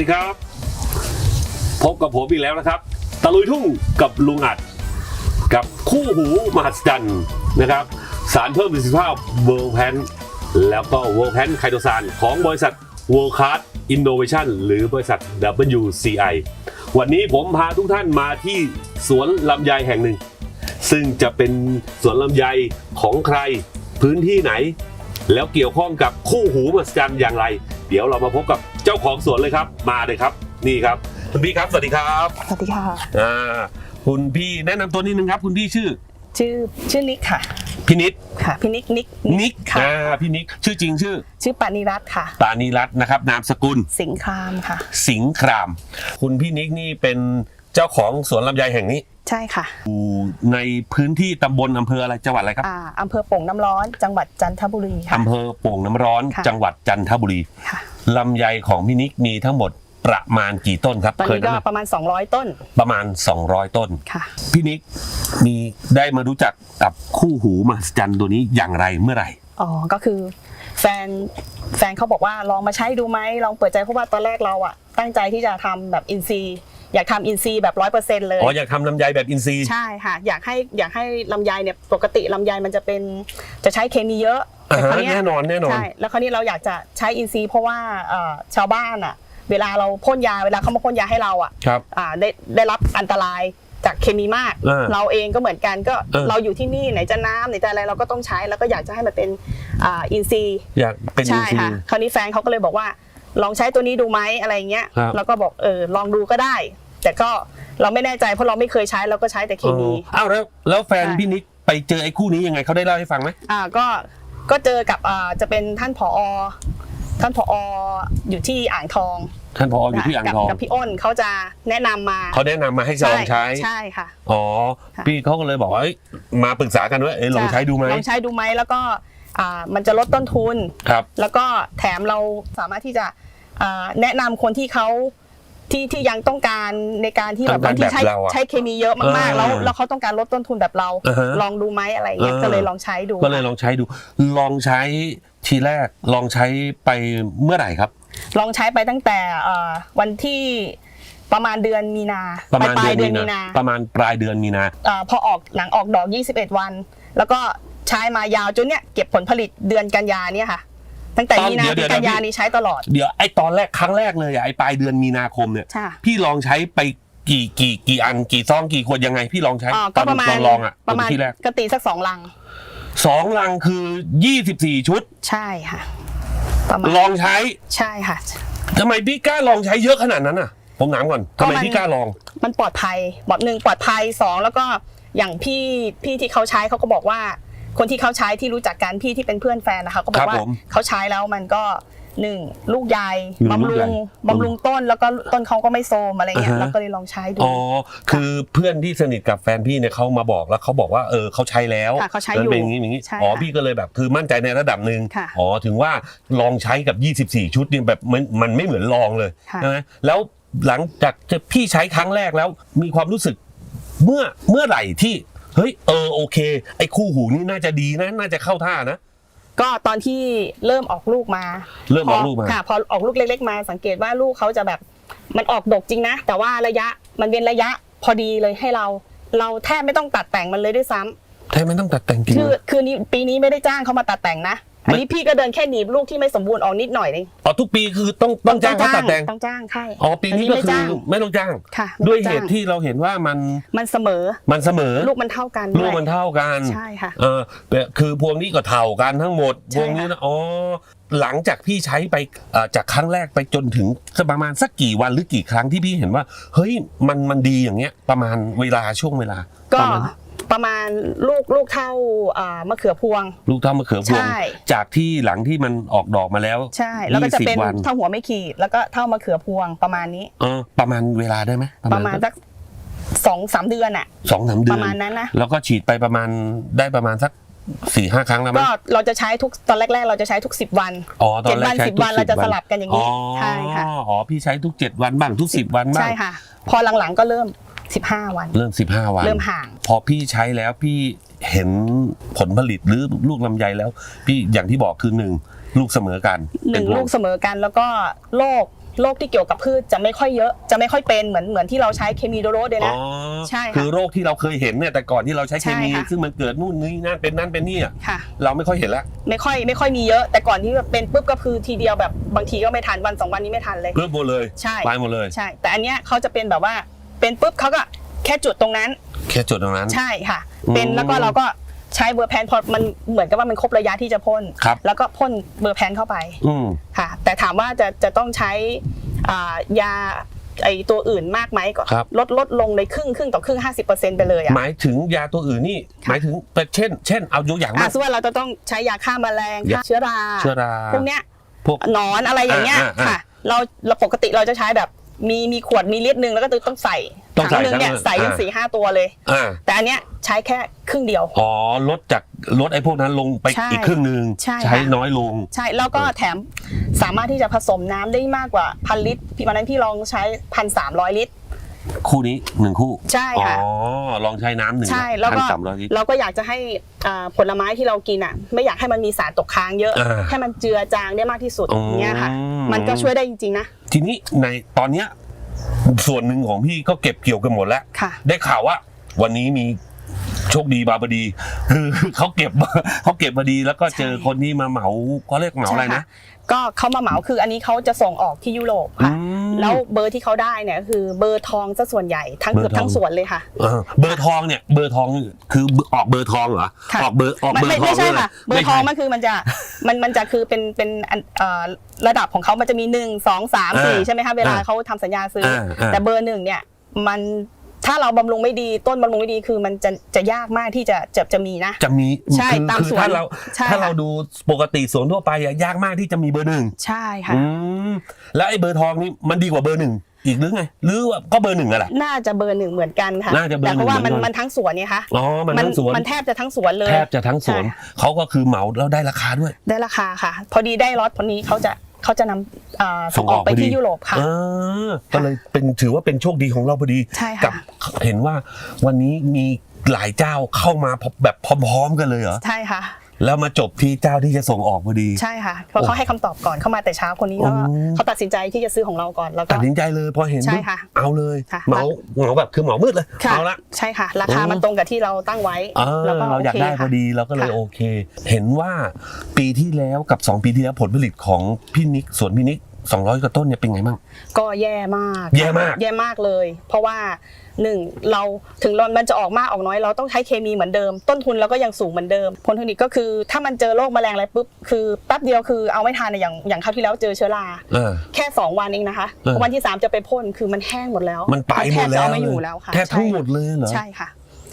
วัสดีครับ พบกับผมอีกแล้วนะครับ ตะลุยทุ่งกับลุงอัด กับคู่หูมหัศจรรย์นะครับ สารเพิ่มประสิทธิภาพเวิร์แพนแล้วก็เวิร์แพนไคโตซานของบริษัท World Class Innovation หรือบริษัท WCI วันนี้ผมพาทุกท่านมาที่สวนลำไยแห่งหนึ่ง ซึ่งจะเป็นสวนลำไยของใครพื้นที่ไหน แล้วเกี่ยวข้องกับคู่หูมหัศจรรย์อย่างไร เดี๋ยวเรามาพบกับ จ้าของสวนเลยครับ มาเลยครับ นี่ครับ คุณพี่ครับ สวัสดีครับสวัสดีค่ะ อ่าคุณพี่แนะนำตัวนิดนึงครับ คุณพี่ชื่อชื่อชื่อนิกค่ะพี่นิดค่ะพี่นิกนิกนิกค่ะอ่าพี่นิกชื่อจริงชื่อ ชื่อปานิรัตน์ค่ะ ปานีรัตน์นะครับ นามสกุลสิงครามค่ะ สิงห์คราม คุณพี่นิกนี่เป็นเจ้าของสวนลำไยแห่งนี้ ใช่ค่ะอยู่ในพื้นที่ตำบลอำเภออะไรจังหวัดอะไรครับอ่าอำเภอโป่งน้ำร้อน จังหวัดจันทบุรีค่ะ อำเภอโป่งน้ำร้อน ค่ะ จังหวัดจันทบุรี ค่ะ ลำไยของพี่นิกมีทั้งหมดประมาณกี่ต้นครับตอนเคยนี้ก็นับไหมประมาณ 200 ต้นประมาณ 200 ต้น ค่ะ พี่นิกมีได้มารู้จักกับคู่หูมหัศจรรย์ตัวนี้อย่างไรเมื่อไหร่ อ๋อ ก็คือแฟนแฟนเขาบอกว่าลองมาใช้ดูไหมลองเปิดใจเพราะว่าตอนแรกเราอะตั้งใจที่จะทำแบบอินซีย์อยากทำอินซีย์แบบร้อยเปอร์เซ็นต์เลย อ๋ออยากทำลำไยแบบอินทรีย์ ใช่ค่ะ อยากให้อยากให้ลำไยเนี่ยปกติลำไยมันจะเป็นจะใช้เคมีเยอะ อ่าแต่คฮะราวเนี้ยแน่นอนแน่นอน ใช่แล้วคราวนี้เราอยากจะใช้อินทรีย์เพราะว่าเอ่อชาวบ้านอะ เวลาเราพ่นยาเวลาเขามาพ่นยาให้เราอะครับ อ่าได้ได้รับอันตรายจากเคมีมาก เออเราเองก็เหมือนกันก็เออ เราอยู่ที่นี่ไหนจะน้ำไหนจะอะไรเราก็ต้องใช้แล้วก็อยากจะให้มันเป็นอ่าอินทรีย์ อยากเป็นอิใช่นทรีค่ะย์ คราวนี้แฟนเขาก็เลยบอกว่า ลองใช้ตัวนี้ดูไหมอะไรเงี้ยครับ เราก็บอกเออลองดูก็ได้ แต่ก็เราไม่แน่ใจเพราะเราไม่เคยใช้เราก็ใช้แต่เคมีอ๋ออ้าวแล้วแล้วแฟนใช่ พี่นิกไปเจอไอ้คู่นี้ยังไงเขาได้เล่าให้ฟังไหม อ่าก็ ก็เจอกับอ่าจะเป็นท่านผอ ท่านผออยู่ที่อ่างทองท่านพออยู่ที่อ่างทองกับกับพี่อ้นเขาจะแนะนำมา เขาแนะนำมาให้ลองใช้ ใช่ค่ะ อ๋อ ค่ะ พี่เขาก็เลยบอกว่าเอ้ยมาปรึกษากันว่าเอ้ยลองใช้ดูไหมลองใช้ดูไหมแล้วก็อ่ามันจะลดต้นทุน ครับ แล้วก็แถมเราสามารถที่จะอ่าแนะนำคนที่เขา ที่ที่ยังต้องการในการที่แบบต้องการบางทีใช้แบบเราอะใช้เคมีเยอะมากๆ แล้วเออแล้วเขาต้องการลดต้นทุนแบบเราอ่าฮะลองดูไหมอะไรเงี้ยเออก็เลยลองใช้ดู ก็เลยลองใช้ดู ลองใช้ทีแรกลองใช้ไปเมื่อไหร่ครับ ลองใช้ไปตั้งแต่เอ่อวันที่ประมาณเดือนมีนาประมาณปลายเดืเดืออนนมีมีนานา ประมาณปลายเดือนมีนาเอ่อพอออกหลังออกดอก 21 วัน แล้วก็ใช้มายาวจนเนี่ยเก็บผลผลิตเดือนกันยาเนี่ยค่ะ ตั้งแต่ตอนมีนาเดี๋ถึยวงกันเดี๋ยายวนี้ใช้ตลอด เดี๋ยวไอ้ตอนแรกครั้งแรกเลยอะไอ้ปลายเดือนมีนาคมเนี่ย ใช่ พี่ลองใช้ไปกี่กี่กี่อันกี่ซองกี่ขวดยังไงพี่ลองใช้อ่าตก็อนประมาณลองลองอะประมาณที่แรกกตีสักสองลัง สองลังคือ 24 ชุด ใช่ค่ะ ประมาณลองใช้ใช่ค่ะ ทำไมพี่กล้าลองใช้เยอะขนาดนั้นอะ ผมถามก่อนทำไมก็มัน พี่กล้าลอง มันปลอดภัยบอกหนึ่งปลอดภัยสองแล้วก็อย่างพี่พี่ที่เขาใช้เขาก็บอกว่า คนที่เขาใช้ที่รู้จักกันพี่ที่เป็นเพื่อนแฟนนะคะ ก็บอครักบว่าผม เขาใช้แล้วมันก็หนึ่งลูกใหญ่หนึ่งลูกบำใหญ่รุงบำรุงต้นแล้วก็ต้นเขาก็ไม่โทรมอะไรเงี้ยอ่าฮะเราก็เลยลองใช้ดู อ๋อคือเพื่อนที่สนิทกับแฟนพี่เนี่ยเขามาบอกแล้วเขาบอกว่าเออเขาใช้แล้วค่ะเขาใช้มันอยู่เป็นอย่างนี้อย่างนี้ใช่อ๋อค่ะพี่ก็เลยแบบคือมั่นใจในระดับหนึ่งค่ะอ๋อถึงว่าลองใช้กับ 24 ชุดเนี่ยแบบมันมันไม่เหมือนลองเลยค่ะ ใช่ไหมแล้วหลังจากที่พี่ใช้ครั้งแรกแล้วมีความรู้สึกเมื่อเมื่อไหร่ที่ เฮ้ยเออโอเค ไอ้คู่หูนี่น่าจะดีนะน่าจะเข้าท่านะ ก็ตอนที่เริ่มออกลูกมาเริ่มออกลูกมาพค่ะพอออกลูกเล็กๆมาสังเกตว่าลูกเขาจะแบบมันออกดกจริงนะ แต่ว่าระยะมันเป็นระยะพอดีเลยให้เรา เราแทบไม่ต้องตัดแต่งมันเลยด้วยซ้ำแท้ไม่ต้องตัดแต่งจริงคือเลยคือนี้ปีนี้ไม่ได้จ้างเขามาตัดแต่งนะ อันนี้พี่ก็เดินแค่หนีบลูกที่ไม่สมบูรณ์ออกนิดหน่อยเองอ๋อทุกปีคือต้องต้องจ้างเขาตัดแต่งต้องจ้างใช่อ๋อปีนี้ก็ไม่คือจ้างไม่ต้องจ้างค่ะด้วยไม่เหจ้างตุที่เราเห็นว่ามันมันเสมอมันเสมอลูกมันเท่ากันลูกด้วยมันเท่ากันใช่ค่ะเออแต่คือพวงนี้ก็เท่ากันทั้งหมดใช่พวงนี้นะอ๋อหลังจากพี่ใช้ไปเอ่อจากครั้งแรกไปจนถึงประมาณสักกี่วันหรือกี่ครั้งที่พี่เห็นว่า เฮ้ยมันมันดีอย่างเงี้ย ประมาณเวลาช่วงเวลาก็ ประมาณประมาณลูกลูกเท่าอ่ามะเขือพวง ลูกเท่ามะเขือพวง ใช่ จากที่หลังที่มันออกดอกมาแล้วใช่ แล้วก็จะเป็น20วันเท่าหัวไม่ขีด แล้วก็เท่ามะเขือพวงประมาณนี้ เออประมาณเวลาได้ไหมประมาณสักสองสามเดือนอะสองสามเดืปอนระมาณนั้นนะ แล้วก็ฉีดไปประมาณได้ประมาณสักสี่ห้าครั้งแล้วมั้ก็ยเราจะใช้ทุกตอนแรก ๆ เราจะใช้ทุกสิบวันอ๋อตอเจ็ดนแรวักนใช้สิบทุกวันเราจะสลับกันอย่างนี้อ๋อใช่ค่ะ อ๋อพี่ใช้ทุกเจ็ดวันบ้างทุกสิบวันบ้างใช่ค่ะ พอหลังๆก็เริ่ม สิบห้าวัน เริ่มสิบห้าวัน เริ่มห่าง พอพี่ใช้แล้วพี่เห็นผลผลิตหรือลูกลำไยแล้ว พี่อย่างที่บอกคือหนึ่งลูกเสมอกันหนึ่งเป็ลูกเสมอกันแล้วก็โรคโรคที่เกี่ยวกับพืชจะไม่ค่อยเยอะจะไม่ค่อยเป็นเหมือนเหมือนที่เราใช้เคมีโดโรสเลยอ๋นะอใช่ค่ะคือโรคที่เราเคยเห็นเนี่ยแต่ก่อนที่เราใช้เคมีใช่ค่ะซึ่งมันเกิดนู่นนี่นั่นเป็นนั่นเป็นนี่อะค่ะเราไม่ค่อยเห็นแล้วไม่ค่อยไม่ค่อยมีเยอะ แต่ก่อนที่เป็นปุ๊บก็คือทีเดียวแบบบางทีก็ไม่ทันวันสองวันนี้ไม่ทันเลยเพิ่มหมดเลยใช่ไปหมดเลยใช่ แต่อันเนี้ยเขาจะเป็นแบบว่า เป็นปุ๊บเขาก็แค่จุดตรงนั้น แค่จุดตรงนั้น ใช่ค่ะอืมเป็นแล้วก็เราก็ใช้เบอร์แพนพอมันเหมือนกับว่ามันครบระยะที่จะพ่นครับแล้วก็พ่นเบอร์แพนเข้าไปอืมค่ะ แต่ถามว่าจะจะต้องใช้อ่ายาไอตัวอื่นมากไหมก็ครับลดลดลงในครึ่งครึ่งต่อครึ่ง 50%ไปเลยอะหมายถึงยาตัวอื่นนี่ค่ะหมายถึงเช่น เช่นเอายกอย่างอะมาส่วนเราจะต้องใช้ยาฆ่าแมลงยาฆ่าเชื้อราเชื้อราพวกเนี้ยพวกหนอนอะไรอย่างเงี้ยอ่าอ่าค่ะเราเราปกติเราจะใช้แบบ มีมีขวดมีลิตรหนึ่งแล้วก็ต้องใส่ต้องถัใส่งหนึ่งเนี่ยทั้งใส่ถึงอ่า สี่ห้าตัวเลย อ่าแต่อันเนี้ยใช้แค่ครึ่งเดียว อ๋อลดจากลดไอ้พวกนั้นลงไปใช่อีกครึ่งหนึ่งใช่ค่ะ น้อยลง ใช่แล้วก็แถมสามารถที่จะผสมน้ำได้มากกว่าพันลิตรพี่วันนั้นพี่ลองใช้พันสามร้อยลิตร คู่นี้หนึ่งคู่ใช่ค่ะ อ๋อลองใช้น้ำหนึ่งใช่แล้วก็พันสามร้อยลิตร เราก็อยากจะให้อ่าผลไม้ที่เรากินอะ ไม่อยากให้มันมีสารตกค้างเยอะ อ่าให้มันเจือจางได้มากที่สุดอืม อย่างเงี้ยค่ะ มันก็ช่วยได้จริงๆนะทีนี้ในตอนเนี้ยส่วนหนึ่งของพี่ก็เก็บเกี่ยวกันหมดแล้ว ค่ะ ได้ข่าวว่า วันนี้มีโชคดีบาบดี คือเขาเก็บเขาเก็บมาดีแล้วก็เจอใช่ คนที่มาเหมาเขาเรียกเหมาอะไรใช่นะค่ ก็เขามาเหมาคืออันนี้เขาจะส่งออกที่ยุโรปค่ะอืมแล้วเบอร์ที่เขาได้เนี่ยก็คือเบอร์ทองซะส่วนใหญ่ทั้งเบอร์เกือบทั้งทองสวนเลยค่ะเออเบอร์ทองเนี่ยเบอร์ทองคือออกเบอร์ทองเหรอค่ะออกเบอร์ออกไม่เบอร์ไม่ทองไม่ใช่ด้วยหค่ะเบอร์ทองไม่มันใช่คือมันจะมันมันจะคือเป็นเป็นอันเอ่อระดับของเขามันจะมีหนึ่งสองสามสี่อ่าใช่ไหมคะเวลาอ่าเขาทำสัญญาซื้ออาอ่าแต่เบอร์หนึ่งเนี่ยมัน ถ้าเราบำรุงไม่ดีต้นบำรุงไม่ดีคือมันจะจะยากมากที่จะจะจะมีนะ จะมีใช่คือตามคือสวนถ้าเราใช่ถ้าค่ะเราดูปกติสวนทั่วไปอะยากมากที่จะมีเบอร์หนึ่งใช่ค่ะ อืมแล้วไอ้เบอร์ทองนี่มันดีกว่าเบอร์หนึ่งอีกหรือไง หรือว่าก็เบอร์หนึ่งอะแหละ น่าจะเบอร์หนึ่งเหมือนกันค่ะ น่าจะเบอร์แต่เพราะว่าหนึ่มันงเหมือนกัน มันทั้งสวนเนี่ยค่ะอ๋อมันทั้งสวนมันแทบจะทั้งสวนเลย แทบจะทั้งสวนใช่ เขาก็คือเหมาแล้วได้ราคาด้วย ได้ราคาค่ะ พอดีได้ล็อตพอนี้เขาจะ เขาจะนำเอ่อส่งออกไปพอดีที่ยุโรปค่ะเออก็เลยเป็นถือว่าเป็นโชคดีของเราพอดีใช่กัค่ะเห็นว่าวันนี้มีหลายเจ้าเข้ามาแบบพร้อม ๆ กันเลยเหรอใช่ค่ะ แล้วมาจบที่เจ้าที่จะส่งออกพอดี ใช่ค่ะเพราะเขาให้คำตอบก่อนเข้ามาแต่เช้าคนนี้เขาอืมเขาตัดสินใจที่จะซื้อของเราก่อนแล้วก็ ตัดสินใจเลยพอเห็นใช่ปุ๊บค่ะเอาเลยค่ะเหมาเหมาแบบคือเหมามืดเลยค่ะ เอาละ ใช่ค่ะ ราคาโอ้มันตรงกับที่เราตั้งไว้เออแล้วก็เราอยากโคได้พอค่ะ ดีเราก็เลยค่ะ โอเค เห็นว่าปีที่แล้วกับ 2 ปีที่แล้วผลผลิตของพี่นิกสวนพี่นิก 200กว่าต้นเนี่ยเป็นไงบ้าง ก็แย่มาก แย่มาก แย่มากเลย เพราะว่าหนึ่งเราถึงมันจะออกมากออกน้อย เราต้องใช้เคมีเหมือนเดิม ต้นทุนเราก็ยังสูงเหมือนเดิม ผลผลิตก็คือ ถ้ามันเจอโรคแมลงอะไรปุ๊บคือแป๊บเดียวคือเอาไม่ทันอะอย่างอย่างคราวที่แล้วเจอเชื้อราเออแค่ 2 วันเองนะคะเออวันที่ 3 จะไปพ่นคือมันแห้งหมดแล้ว มันไปหมดแทบจะแล้วเอาไม่อยู่แล้วค่ะแทบทั้งหมดใช่เลยเหรอใช่ค่ะ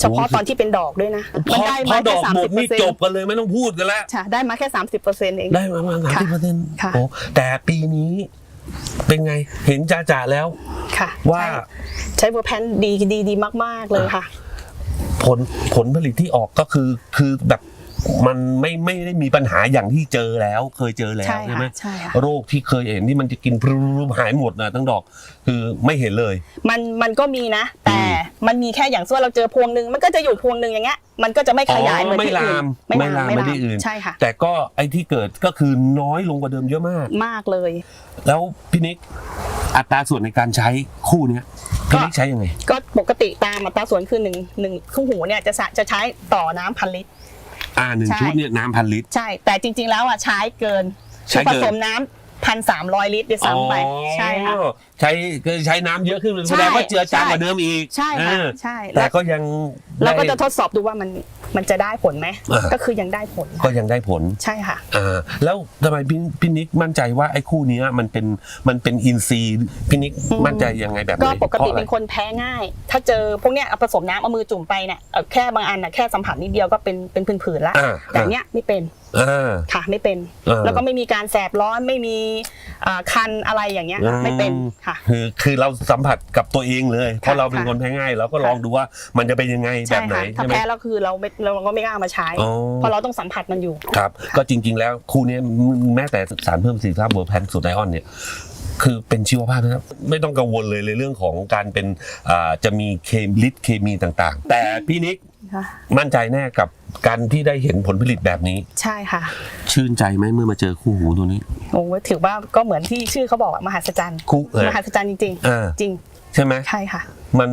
เฉพาะตอนที่เป็นดอกด้วยนะพมันอได้พอมาดแค่อกสามหมสิดบเปอนี่ร์เซ็นจบต์กันเลยไม่ต้องพูดกันแล้วค่ะได้มาแค่สามสิบเปอร์เซ็นต์เองได้มาประมาณสามค่ะสิบเปอร์เซ็นต์ค่ะโอ้แต่ปีนี้เป็นไงเห็นจ่าจ่าๆแล้วค่ะว่าใช่ใช้เวอร์แพนดีดีดีมาก ๆ เลยค่ะ ผลผลผลิตที่ออกก็คือคือแบบ มันไม่ไม่ได้มีปัญหาอย่างที่เจอแล้วเคยเจอแล้วใช่ใช่ค่ะไหมใช่ค่ะโรคที่เคยเห็นที่มันจะกินพรุบหายหมดนะทั้งดอก คือไม่เห็นเลย มันมันก็มีนะ แต่มันมีแค่อย่างส่วนเราเจอพวงหนึ่งมันก็จะอยู่พวงหนึ่งอย่างเงี้ยมันก็จะไม่ขยายอ๋อเหมือนไม่ที่อื่ลามนไม่ลามไม่ได้อื่นใช่ค่ะแต่ก็ไอ้ที่เกิดก็คือน้อยลงกว่าเดิมเยอะมากมากเลย แล้วพี่นิกอัตราส่วนในการใช้คู่เนี้ยพี่นิกใช้ยังไงก็ปกติตามอัตราส่วนคือหนึ่งหนึ่งครึ่งหูเนี่ยจะสะจะใช้ต่อน้ำพันลิตร อ่าหนึ่งใช่ ชุดเนี่ยน้ำพันลิตร ใช่ แต่จริงๆแล้วอะใช้เกินใช้ผเกิน สมน้ำพันสามร้อยลิตรด้วยซ้ำไป ใช่ค่ะ อ๋อ ใช้ก็ใช้น้ำเยอะขึ้นใช่แสดงว่าเจือจางใช่กว่าเดิมอีกใช่ค่ะเออใช่แต่แล้วก็ยังเราก็ได้จะทดสอบดูว่ามันมันจะได้ผลไหมอ่าก็คือยังได้ผลก็ยังได้ผลใช่ค่ะ อ่าแล้วทำไมพี่พี่นิกมั่นใจว่าไอ้คู่เนี้ยมันเป็นมันเป็นอินซีย์พี่นิกอืม มั่นใจยังไงแบบไหนก็ปกติพราะอะไรเป็นคนแพ้ง่าย ถ้าเจอพวกเนี้ยเอาผสมน้ำเอามือจุ่มไปเนี่ยเอ่อแค่บางอันน่ะแค่สัมผัสนิดเดียวก็เป็นเป็นผื่นๆละอ่าแต่เนี้ยไม่เป็นอ่าค่ะไม่เป็น อ่า แล้วก็ไม่มีการแสบร้อนไม่มีอ่าคันอะไรอย่างเงี้ยไม่เป็นค่ะคือคือเราสัมผัสกับตัวเองเลย เพราะเราเป็นค่ะคนแพ้ง่ายเราก็ลองดูว่ามันจะเป็นยังไงแบใช่บไหนค่ะถ้าใช่ไหมแพ้แล้วคือเราไม่เราก็ไม่กล้ามาใช้อ๋อเพราะเราต้องสัมผัสมันอยู่ครับ ก็จริง ๆ แล้วคู่เนี้ยแม้แต่สารเพิ่มประสิทธิภาพเวอร์แพนสูตรไอออนเนี่ยคือเป็นชีวภาพนะครับไม่ต้องกังวลเลยในเรื่องของการเป็นอ่าจะมีเคมลิตเคมีต่างๆ แต่พี่นิกค่ะมั่นใจแน่กับ การที่ได้เห็นผลผลิตแบบนี้ ใช่ค่ะ ชื่นใจไหมเมื่อมาเจอคู่หูตัวนี้โอ้ถือว่าก็เหมือนที่ชื่อเขาบอกอะมหัศจรรย์คู่เออมหัศจรรย์จริงเออๆจริงใช่ไหมใช่ค่ะ มัน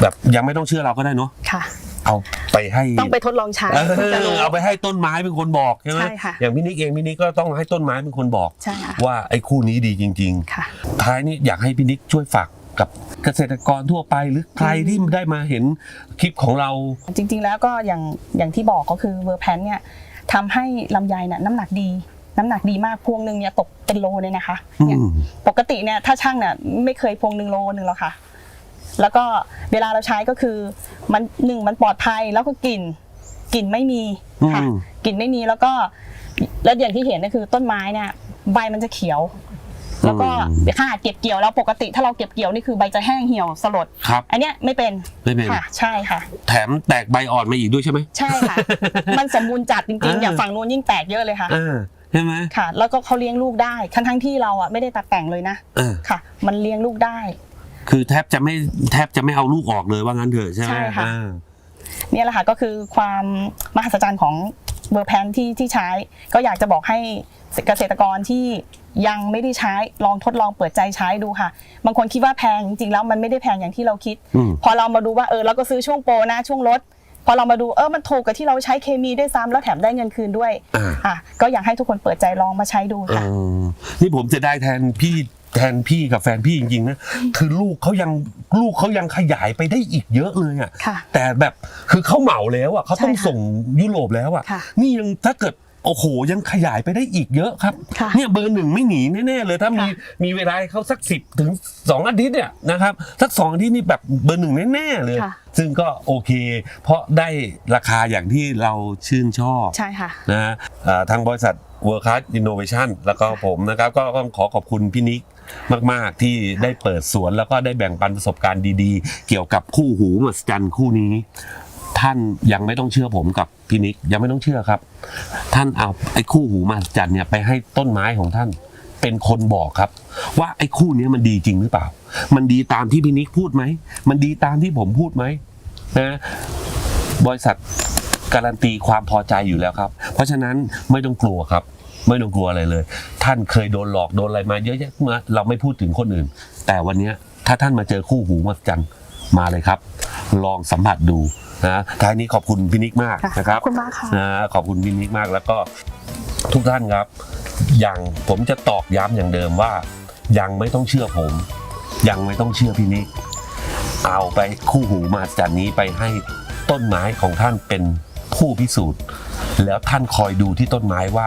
แบบยังไม่ต้องเชื่อเราก็ได้เนาะค่ะ เอาไปให้ ต้องไปทดลองใช้เอถึงจะรู้ อเอาไปให้ต้นไม้เป็นคนบอกใช่ไหมใช่ค่ะอย่างพี่นิกเองพี่นิกก็ต้องให้ต้นไม้เป็นคนบอก ใช่ค่ะ ว่าไอ้คู่นี้ดีจริง ค่ะ ๆ ท้ายนี้อยากให้พี่นิกช่วยฝาก กับเกษตรกรทั่วไปหรือใครที่ได้มาเห็นคลิปของเรา จริงๆแล้วก็อย่างอย่างที่บอกก็คือเวอร์แพนเนี่ยทำให้ลำไยเนี่ยน้ำหนักดี น้ำหนักดีมากพวงหนึ่งเนี่ยตกเป็นโลเลยนะคะอืเนี่ยมปกติเนี่ยถ้าช่างเนี่ยไม่เคยพวงหนึ่งโลหนึ่งหรอกค่ะ แล้วก็เวลาเราใช้ก็คือมันหนึ่งมันปลอดภัยแล้วก็กลิ่นกลิ่นไม่มีค่ะอืมกลิ่นไม่มีแล้วก็แล้วอย่างที่เห็นก็คือต้นไม้เนี่ยใบมันจะเขียว แล้วก็ขนาดเก็บเกี่ยวแล้วปกติถ้าเราเก็บเกี่ยวนี่คือใบจะแห้งเหี่ยวสลด ครับ อันเนี้ยไม่เป็นไม่เป็น ค่ะใช่ค่ะ แถมแตกใบอ่อนมาอีกด้วยใช่ไหม ใช่ค่ะ มันสมบูรณ์จัดจริงๆอ่าอย่างฝั่งนู้นยิ่งแตกเยอะเลยค่ะ เออใช่ไหม ค่ะ แล้วก็เขาเลี้ยงลูกได้ทั้งทั้งๆที่เราอะไม่ได้ตัดแต่งเลยนะเออ ค่ะ มันเลี้ยงลูกได้ คือแทบจะไม่แทบจะไม่เอาลูกออกเลยว่างั้นเถอะใช่ไหมใช่ค่ะ อ่า เนี่ยแหละค่ะก็คือความมหัศจรรย์ของเบอร์แพนที่ที่ใช้ ก็อยากจะบอกให้เกษตรกรที่ ยังไม่ได้ใช้ลองทดลองเปิดใจใช้ดูค่ะ บางคนคิดว่าแพงจริงๆแล้วมันไม่ได้แพงอย่างที่เราคิดอืมพอเรามาดูว่าเออเราก็ซื้อช่วงโปรนะช่วงลดพอเรามาดูเออมันถูกกับที่เราใช้เคมีด้วยซ้ำแล้วแถมได้เงินคืนด้วยอ่าอะก็อยากให้ทุกคนเปิดใจลองมาใช้ดูเอค่ะอนี่ผมจะได้แทนพี่แทนพี่กับแฟนพี่จริงๆนะคือลูกเขายังลูกเขายังขยายไปได้อีกเยอะเลยอะค่ะแต่แบบคือเขาเหมาแล้วอะเขาต้องใช่ค่ะส่งยุโรปแล้วอะค่ะนี่ยังถ้าเกิด โอ้โหยังขยายไปได้อีกเยอะครับ ค่ะเนี่ยเบอร์หนึ่งไม่หนีแน่ๆเลยถ้ามีค่ะ มีเวลาให้เขาสักสิบถึงสองอาทิตย์เนี่ยนะครับสักสองอาทิตย์นี่แบบเบอร์หนึ่งแน่ๆเลย ค่ะ ซึ่งก็โอเค เพราะได้ราคาอย่างที่เราชื่นชอบ ใช่ค่ะ นะฮะอ่าทางบริษัท World Class Innovation แล้วก็ผมนะครับก็ต้องขอขอบคุณพี่นิกมาก ๆ ที่ได้เปิดสวนแล้วก็ได้แบ่งปันประสบการณ์ดีๆ เกี่ยวกับคู่หูมหัศจรรย์คู่นี้ ท่านยังไม่ต้องเชื่อผมกับพี่นิกยังไม่ต้องเชื่อครับ ท่านเอาไอ้คู่หูมหัศจรรย์เนี่ยไปให้ต้นไม้ของท่าน เป็นคนบอกครับ ว่าไอ้คู่นี้มันดีจริงหรือเปล่า มันดีตามที่พี่นิกพูดไหมมันดีตามที่ผมพูดไหมนะบริษัทการันตีความพอใจอยู่แล้วครับ เพราะฉะนั้นไม่ต้องกลัวครับ ไม่ต้องกลัวอะไรเลย ท่านเคยโดนหลอกโดนอะไรมาเยอะแยะมาเราไม่พูดถึงคนอื่น แต่วันนี้ถ้าท่านมาเจอคู่หูมหัศจรรย์มาเลยครับ ลองสัมผัสดูนะท้ายนี้ขอบคุณพี่นิกมากค่ะนะครับขอบคุณมากค่ะนะขอบคุณพี่นิกมากแล้วก็ทุกท่านครับ อย่างผมจะตอกย้ำอย่างเดิมว่า ยังไม่ต้องเชื่อผม ยังไม่ต้องเชื่อพี่นิกเอาไปคู่หูมาจากนี้ไปให้ต้นไม้ของท่านเป็นผู้พิสูจน์ แล้วท่านคอยดูที่ต้นไม้ว่า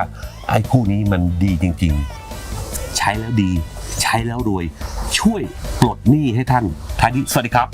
ไอ้คู่นี้มันดีจริง ๆ ใช้แล้วดี ใช้แล้วรวย ช่วยปลดหนี้ให้ท่านท้ายนี้สวัสดีครับ